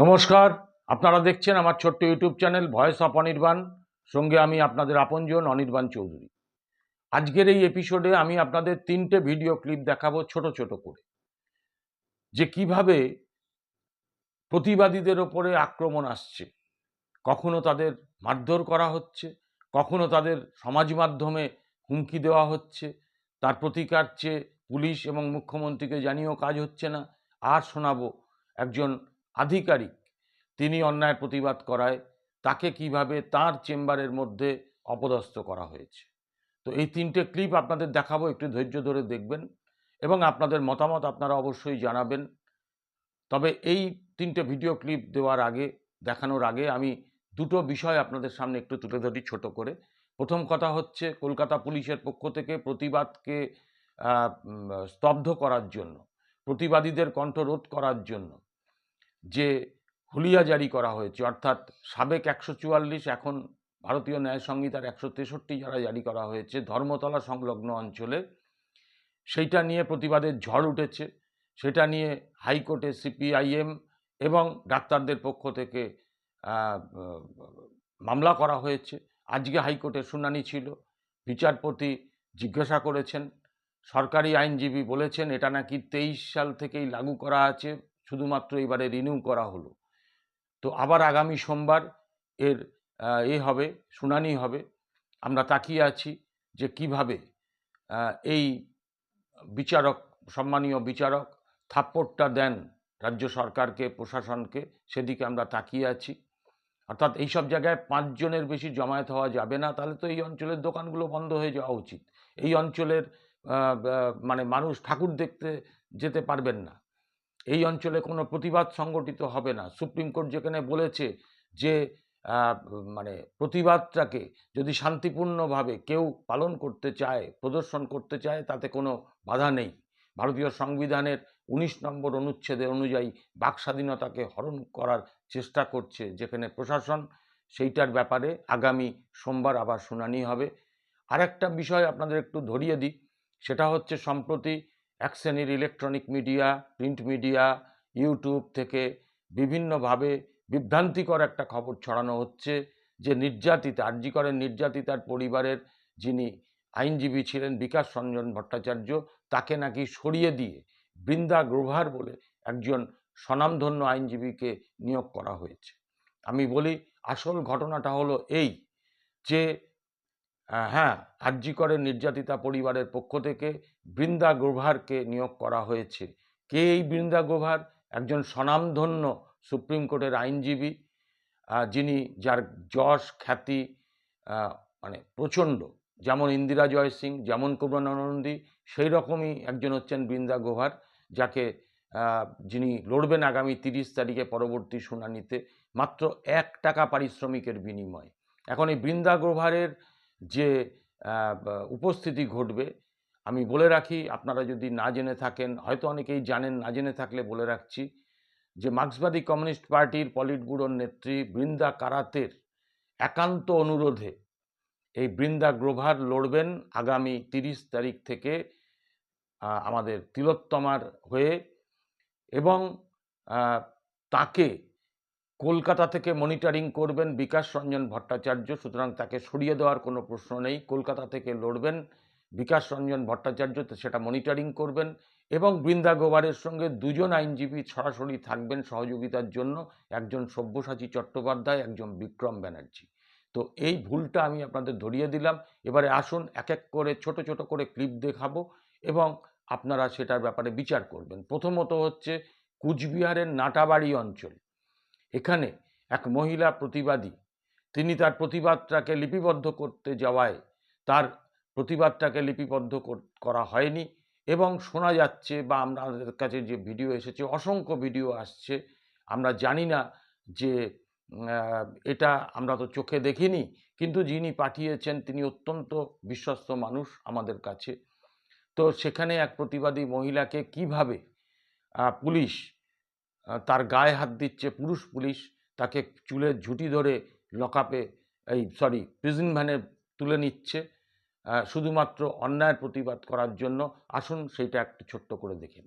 নমস্কার, আপনারা দেখছেন আমার ছোট্ট YouTube channel voice of Anirban. সঙ্গে আমি আপনাদের আপনজন, অনির্বাণ চৌধুরী। আজকের এই এপিসোডে আমি আপনাদের তিনটে ভিডিও ক্লিপ দেখাবো ছোট ছোট করে। যে কীভাবে প্রতিবাদীদের ওপরে আক্রমণ আসছে, কখনো তাদের মারধর করা হচ্ছে, কখনো তাদের সমাজ মাধ্যমে হুমকি দেওয়া হচ্ছে, তার প্রতিকার চেয়ে পুলিশ এবং মুখ্যমন্ত্রীকে জানিয়েও কাজ হচ্ছে না। আর শোনাবো একজন আধিকারিক। তিনি অন্যায় প্রতিবাদ করায় তাকে কীভাবে তার চেম্বারের মধ্যে অপদস্থ করা হয়েছে। তো এই তিনটে ক্লিপ আপনাদের দেখাবো, একটু ধৈর্য ধরে দেখবেন এবং আপনাদের মতামত আপনারা অবশ্যই জানাবেন। তবে এই তিনটে ভিডিও ক্লিপ দেওয়ার আগে, দেখানোর আগে আমি দুটো বিষয় আপনাদের সামনে একটু তুলে ধরি ছোট করে। প্রথম কথা হচ্ছে, কলকাতা পুলিশের পক্ষ থেকে প্রতিবাদকে স্তব্ধ করার জন্য, প্রতিবাদীদের কণ্ঠরোধ করার জন্য যে হুলিয়া জারি করা হয়েছে, অর্থাৎ সাবেক একশো চুয়াল্লিশ, এখন ভারতীয় ন্যায় সংহিতার একশো তেষট্টি যারা জারি করা হয়েছে ধর্মতলা সংলগ্ন অঞ্চলে, সেইটা নিয়ে প্রতিবাদের ঝড় উঠেছে। সেটা নিয়ে হাইকোর্টে সিপিআইএম এবং ডাক্তারদের পক্ষ থেকে মামলা করা হয়েছে। আজকে হাইকোর্টে শুনানি ছিল। বিচারপতি জিজ্ঞাসা করেছেন, সরকারি আইনজীবী বলেছেন, এটা নাকি তেইশ সাল থেকেই লাগু করা আছে। শুধুমাত্র এবারে রিনিউ করা হলো। তো আবার আগামী সোমবার এর এ হবে, শুনানি হবে। আমরা তাকিয়ে আছি যে কীভাবে এই বিচারক, সম্মানীয় বিচারক থাপ্পড়টা দেন রাজ্য সরকারকে, প্রশাসনকে, সেদিকে আমরা তাকিয়ে আছি। অর্থাৎ এইসব জায়গায় পাঁচজনের বেশি জমায়েত হওয়া যাবে না, তাহলে তো এই অঞ্চলের দোকানগুলো বন্ধ হয়ে যাওয়া উচিত। এই অঞ্চলের মানে মানুষ ঠাকুর দেখতে যেতে পারবেন না। এই অঞ্চলে কোনো প্রতিবাদ সংগঠিত হবে না। সুপ্রিম কোর্ট যেখানে বলেছে যে মানে প্রতিবাদটাকে যদি শান্তিপূর্ণভাবে কেউ পালন করতে চায়, প্রদর্শন করতে চায়, তাতে কোনো বাধা নেই। ভারতীয় সংবিধানের উনিশ নম্বর অনুচ্ছেদের অনুযায়ী বাক স্বাধীনতাকে হরণ করার চেষ্টা করছে যেখানে প্রশাসন, সেইটার ব্যাপারে আগামী সোমবার আবার শুনানি হবে। আরেকটা বিষয় আপনাদের একটু ধরিয়ে দিই, সেটা হচ্ছে সম্প্রতি এক শ্রেণির electronic media print media YouTube থেকে বিভিন্নভাবে বিভ্রান্তিকর একটা খবর ছড়ানো হচ্ছে যে নির্যাতিতা, আরজিকরের নির্যাতিতার পরিবারের যিনি আইনজীবী ছিলেন বিকাশ রঞ্জন ভট্টাচার্য, তাকে নাকি সরিয়ে দিয়ে বৃন্দা গ্রোভার বলে একজন স্বনামধন্য আইনজীবীকে নিয়োগ করা হয়েছে। আমি বলি, আসল ঘটনাটা হলো এই যে হ্যাঁ আরজিকরের নির্যাতিতা পরিবারের পক্ষ থেকে বৃন্দা গ্রোভারকে নিয়োগ করা হয়েছে। কে এই বৃন্দা গ্রোভার একজন স্বনামধন্য সুপ্রিম কোর্টের আইনজীবী যিনি যার যশ, খ্যাতি মানে প্রচণ্ড। যেমন ইন্দিরা জয় সিং, যেমন কুমানন্দী সেই রকমই একজন হচ্ছেন বৃন্দা গ্রোভার যাকে যিনি লড়বেন আগামী তিরিশ তারিখে পরবর্তী শুনানিতে, মাত্র এক টাকা পারিশ্রমিকের বিনিময়ে। এখন এই বৃন্দা গ্রোভারের যে উপস্থিতি ঘটবে আমি বলে রাখি, আপনারা যদি না জেনে থাকেন, হয়তো অনেকেই জানেন, না জেনে থাকলে বলে রাখছি যে, মার্ক্সবাদী কমিউনিস্ট পার্টির পলিট ব্যুরোর নেত্রী বৃন্দা কারাতের একান্ত অনুরোধে এই বৃন্দা গ্রোভার লড়বেন আগামী তিরিশ তারিখ থেকে আমাদের তিলোত্তমার হয়ে এবং তাকে কলকাতা থেকে মনিটরিং করবেন বিকাশ রঞ্জন ভট্টাচার্য। সুতরাং তাকে সরিয়ে দেওয়ার কোনো প্রশ্ন নেই। কলকাতা থেকে লড়বেন বিকাশ রঞ্জন ভট্টাচার্য সেটা মনিটরিং করবেন এবং বৃন্দা গোবারের সঙ্গে দুজন আইনজীবী সরাসরি থাকবেন সহযোগিতার জন্য, একজন সব্যসাচী চট্টোপাধ্যায়, একজন বিক্রম ব্যানার্জি। তো এই ভুলটা আমি আপনাদের ধরিয়ে দিলাম। এবারে আসুন এক এক করে, ছোট ছোট করে ক্লিপ দেখাবো এবং আপনারা সেটার ব্যাপারে বিচার করবেন। প্রথমত হচ্ছে কুচবিহারের নাটাবাড়ি অঞ্চল। এখানে এক মহিলা প্রতিবাদী, তিনি তার প্রতিবাদটাকে লিপিবদ্ধ করতে যাওয়ায় তার প্রতিবাদটাকে লিপিবদ্ধ করা হয়নি এবং শোনা যাচ্ছে বা আমাদের কাছে যে ভিডিও এসেছে, অসংখ্য ভিডিও আসছে। আমরা জানি না যে এটা আমরা তো চোখে দেখিনি, কিন্তু যিনি পাঠিয়েছেন তিনি অত্যন্ত বিশ্বস্ত মানুষ আমাদের কাছে। তো সেখানে এক প্রতিবাদী মহিলাকে কীভাবে পুলিশ তার গায়ে হাত দিচ্ছে, পুরুষ পুলিশ, তাকে চুলের ঝুঁটি ধরে লকআপে এই, সরি, প্রিজন ভ্যানে তুলে নিচ্ছে শুধুমাত্র অন্যায়ের প্রতিবাদ করার জন্য, আসুন সেইটা একটু ছোট্ট করে দেখে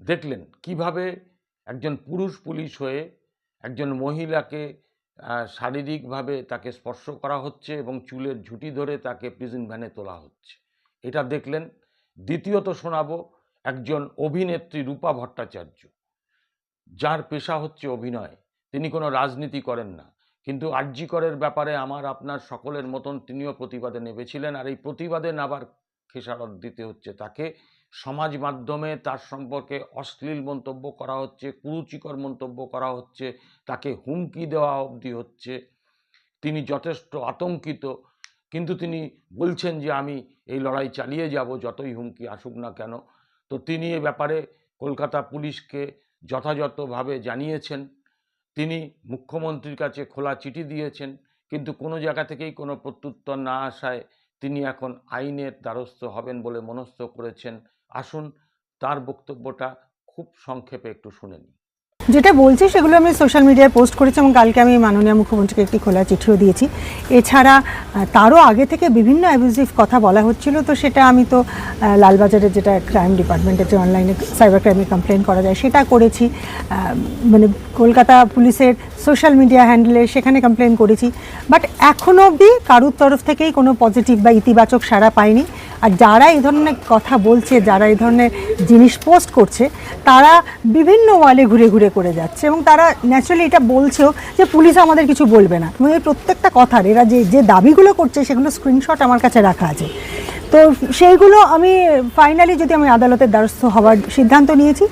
দেখলেন কীভাবে একজন পুরুষ পুলিশ হয়ে একজন মহিলাকে শারীরিকভাবে তাকে স্পর্শ করা হচ্ছে এবং চুলের ঝুঁটি ধরে তাকে প্রিজন ভ্যানে তোলা হচ্ছে। এটা দেখলেন। দ্বিতীয়ত শোনাবো একজন অভিনেত্রী রূপা ভট্টাচার্য, যার পেশা হচ্ছে অভিনয়। তিনি কোনো রাজনীতি করেন না। কিন্তু আর্যিকরের ব্যাপারে আমার আপনার সকলের মতন তিনিও প্রতিবাদে নেমেছিলেন আর এই প্রতিবাদে নাবার খেসারত দিতে হচ্ছে তাকে। সমাজ মাধ্যমে তার সম্পর্কে অশ্লীল মন্তব্য করা হচ্ছে, কুরুচিকর মন্তব্য করা হচ্ছে, তাকে হুমকি দেওয়া অবধি হচ্ছে। তিনি যথেষ্ট আতঙ্কিত, কিন্তু তিনি বলছেন যে, আমি এই লড়াই চালিয়ে যাব, যতই হুমকি আসুক না কেন। তো তিনি এ ব্যাপারে কলকাতা পুলিশকে যথাযথভাবে জানিয়েছেন। তিনি মুখ্যমন্ত্রীর কাছে খোলা চিঠি দিয়েছেন, কিন্তু কোনো জায়গা থেকেই কোনো প্রত্যুত্তর না আসায় তিনি এখন আইনের দ্বারস্থ হবেন বলে মনস্থ করেছেন আসুন তার বক্তব্যটা খুব সংক্ষেপে একটু শুনে নিই। যেটা বলছি সেগুলো আমি সোশ্যাল মিডিয়ায় পোস্ট করেছি এবং কালকে আমি মাননীয় মুখ্যমন্ত্রীকে একটি খোলা চিঠিও দিয়েছি। এছাড়া তারও আগে থেকে বিভিন্ন অ্যাবিউজিভ কথা বলা হচ্ছিল, তো সেটা আমি তো লালবাজারের যেটা ক্রাইম ডিপার্টমেন্টের যে অনলাইনে সাইবার ক্রাইমে কমপ্লেন করা যায় সেটা করেছি। মানে কলকাতা পুলিশের সোশ্যাল মিডিয়া হ্যান্ডেলে সেখানে কমপ্লেন করেছি। বাট এখনও অবধি কারুর তরফ থেকেই কোনো পজিটিভ বা ইতিবাচক সাড়া পাইনি। আর যারা এই ধরনের কথা বলছে, যারা এই ধরনের জিনিস পোস্ট করছে, তারা বিভিন্ন ওয়ালে ঘুরে ঘুরে করে যাচ্ছে এবং তারা ন্যাচারালি এটা বলছেও যে পুলিশ আমাদের কিছু বলবে না। এবং এই প্রত্যেকটা কথার, এরা যে যে দাবিগুলো করছে সেগুলো স্ক্রিনশট আমার কাছে রাখা আছে। তো সেইগুলো আমি ফাইনালি যদি আমি আদালতের দ্বারস্থ হওয়ার সিদ্ধান্ত নিয়েছি,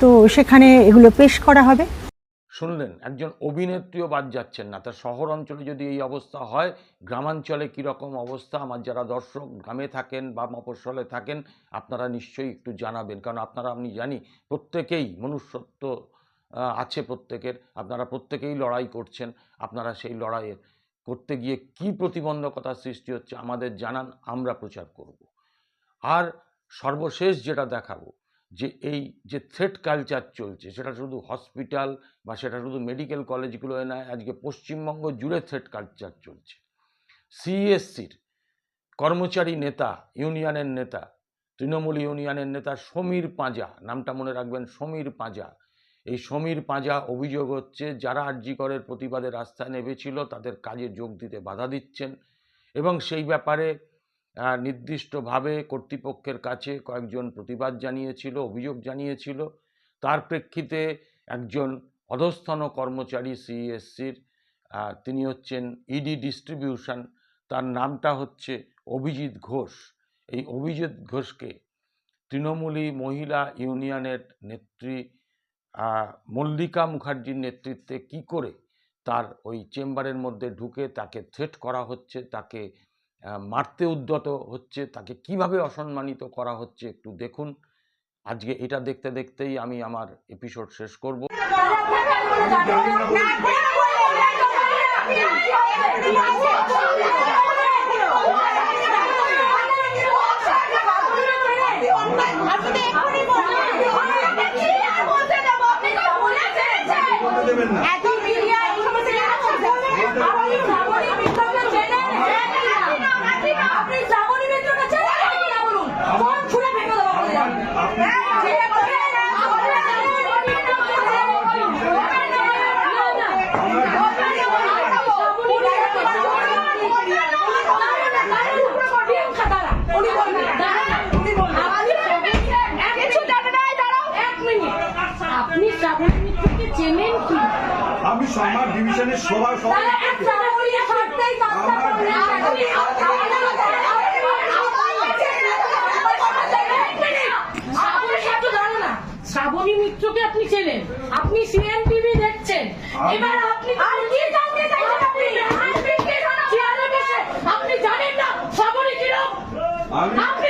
তো সেখানে এগুলো পেশ করা হবে। শুনলেন, একজন অভিনেত্রীও বাদ যাচ্ছেন না। তার শহর অঞ্চলে যদি এই অবস্থা হয়, গ্রামাঞ্চলে কীরকম অবস্থা? আমার যারা দর্শক গ্রামে থাকেন বা মফস্বলে থাকেন, আপনারা নিশ্চয়ই একটু জানাবেন। কারণ আপনারা, আমি জানি, প্রত্যেকেই মনুষ্যত্ব আছে প্রত্যেকের। আপনারা প্রত্যেকেই লড়াই করছেন। আপনারা সেই লড়াইয়ের করতে গিয়ে কি প্রতিবন্ধকতার সৃষ্টি হচ্ছে আমাদের জানান, আমরা প্রচার করব। আর সর্বশেষ যেটা দেখাবো যে এই যে থ্রেট কালচার চলছে, সেটা শুধু হসপিটাল বা সেটা শুধু মেডিকেল কলেজগুলোয় নয়, আজকে পশ্চিমবঙ্গ জুড়ে থ্রেট কালচার চলছে। সিএসসির কর্মচারী নেতা ইউনিয়নের নেতা, তৃণমূল ইউনিয়নের নেতা সমীর পাঁজা, নামটা মনে রাখবেন, সমীর পাঁজা। এই সমীর পাঁজা অভিযোগ হচ্ছে, যারা আরজিকরের প্রতিবাদে রাস্তায় নেমেছিল, তাদের কাজে যোগ দিতে বাধা দিচ্ছেন এবং সেই ব্যাপারে নির্দিষ্টভাবে কর্তৃপক্ষের কাছে কয়েকজন প্রতিবাদ জানিয়েছিল, অভিযোগ জানিয়েছিল। তার প্রেক্ষিতে একজন অধস্থন কর্মচারী সিএসসির তিনি হচ্ছেন ইডি ডিস্ট্রিবিউশন তার নামটা হচ্ছে অভিজিৎ ঘোষ। এই অভিজিৎ ঘোষকে তৃণমূলী মহিলা ইউনিয়নের নেত্রী মল্লিকা মুখার্জির নেতৃত্বে কি করে তার ওই চেম্বারের মধ্যে ঢুকে তাকে থ্রেট করা হচ্ছে, তাকে মারতে উদ্যত হচ্ছে, তাকে কীভাবে অসম্মানিত করা হচ্ছে একটু দেখুন। আজকে এটা দেখতে দেখতেই আমি আমার এপিসোড শেষ করব এত মিডিয়া এই সমস্ত আপনি শ্রাবণী মিত্রকে চেনেন নাকি না বলুন ফোন ছুঁড়ে ফেলে দেবো বলে যান। উনি বলবেন উনি বলবেন আপনি শ্রাবণ মিত্রকে চেনেন কি আমি সম্মান ডিভিশনের সবার সবার তাহলে এক শ্রাবণী সরতেই কাজটা করলেন আপনি শ্রাবণী মিত্র জানো না শ্রাবণী মিত্রকে আপনি চেনেন আপনি সিএনটিভি দেখছেন এবার আপনি আর কি জানতে চাইছেন আপনি আপনি জানেন? চেয়ারে বসে আপনি জানেন না শ্রাবণী কিরম আপনি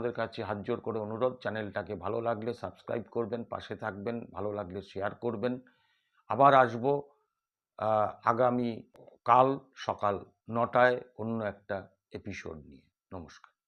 আপনাদের কাছে হাত জোর করে অনুরোধ, চ্যানেলটাকে ভালো লাগলে সাবস্ক্রাইব করবেন, পাশে থাকবেন, ভালো লাগলে শেয়ার করবেন। আবার আসব আগামী কাল সকাল নটায় অন্য একটা এপিসোড নিয়ে। নমস্কার।